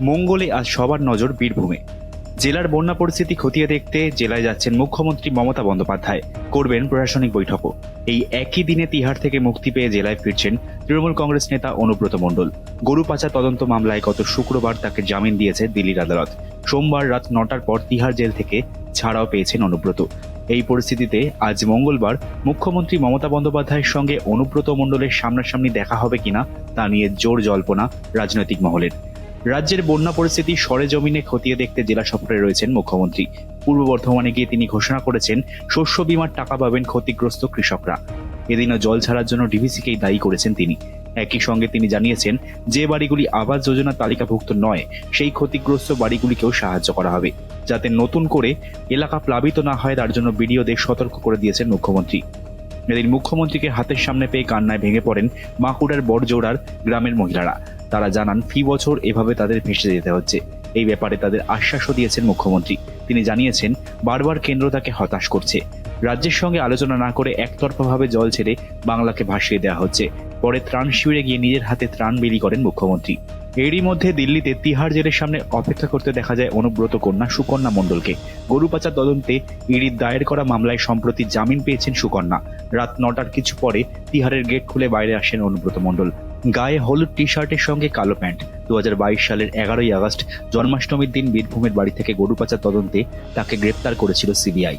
মঙ্গলে আজ সবার নজর বীরভূমে। জেলার বন্যা পরিস্থিতি খতিয়ে দেখতে জেলায় যাচ্ছেন মুখ্যমন্ত্রী মমতা বন্দ্যোপাধ্যায়। করবেন প্রশাসনিক বৈঠকও। এই একই দিনে তিহার থেকে মুক্তি পেয়ে জেলায় ফিরছেন তৃণমূল কংগ্রেস নেতা অনুব্রত মণ্ডল। গরু পাচার তদন্ত মামলায় গত শুক্রবার তাকে জামিন দিয়েছে দিল্লির আদালত। সোমবার রাত নটার পর তিহার জেল থেকে ছাড়াও পেয়েছেন অনুব্রত। এই পরিস্থিতিতে আজ মঙ্গলবার মুখ্যমন্ত্রী মমতা বন্দ্যোপাধ্যায়ের সঙ্গে অনুব্রত মণ্ডলের সামনাসামনি দেখা হবে কিনা তা নিয়ে জোর জল্পনা রাজনৈতিক মহলের। রাজ্যের বন্যা পরিস্থিতি সরেজমিনে খতিয়ে দেখতে জেলা সফরে রয়েছেন মুখ্যমন্ত্রী। পূর্ব বর্ধমানে গিয়ে তিনি ঘোষণা করেছেন, শস্য বিমার টাকা পাবেন ক্ষতিগ্রস্ত কৃষকরা। এদিনও জল ছাড়ার জন্য ডিভিসিকেই দায়ী করেছেন তিনি। একই সঙ্গে তিনি জানিয়েছেন, যে বাড়িগুলি আবাস যোজনার তালিকাভুক্ত নয়, সেই ক্ষতিগ্রস্ত বাড়িগুলিকেও সাহায্য করা হবে, যাতে নতুন করে এলাকা প্লাবিত না হয়, তার জন্য বিডিওদের সতর্ক করে দিয়েছেন মুখ্যমন্ত্রী। এদিন মুখ্যমন্ত্রীকে হাতের সামনে পেয়ে কান্নায় ভেঙে পড়েন বাঁকুড়ার বড়জোড়ার গ্রামের মহিলারা। তারা জানান, ফি বছর এভাবে তাদের ভেসে যেতে হচ্ছে। এই ব্যাপারে তাদের আশ্বাসও দিয়েছেন মুখ্যমন্ত্রী। তিনি জানিয়েছেন, বারবার কেন্দ্র তাকে হতাশ করছে। রাজ্যের সঙ্গে আলোচনা না করে একতরফাভাবে জল ছেড়ে বাংলাকে ভাসিয়ে দেওয়া হচ্ছে। পরে ত্রাণ শিবিরে গিয়ে নিজের হাতে ত্রাণ বিলি করেন মুখ্যমন্ত্রী। এরই মধ্যে দিল্লিতে তিহার জেলের সামনে অপেক্ষা করতে দেখা যায় অনুব্রত কন্যা সুকন্যা মণ্ডলকে। গরু পাচার তদন্তে ইডির দায়ের করা মামলায় সম্প্রতি জামিন পেয়েছেন সুকন্যা। রাত নটার কিছু পরে তিহারের গেট খুলে বাইরে আসেন অনুব্রত মণ্ডল। গায়ে হলুদ টি শার্টের সঙ্গে কালো প্যান্ট। দু হাজার বাইশ সালের এগারোই আগস্ট জন্মাষ্টমীর দিন বীরভূমের বাড়ি থেকে গরু পাচার তদন্তে তাকে গ্রেপ্তার করেছিল সিবিআই।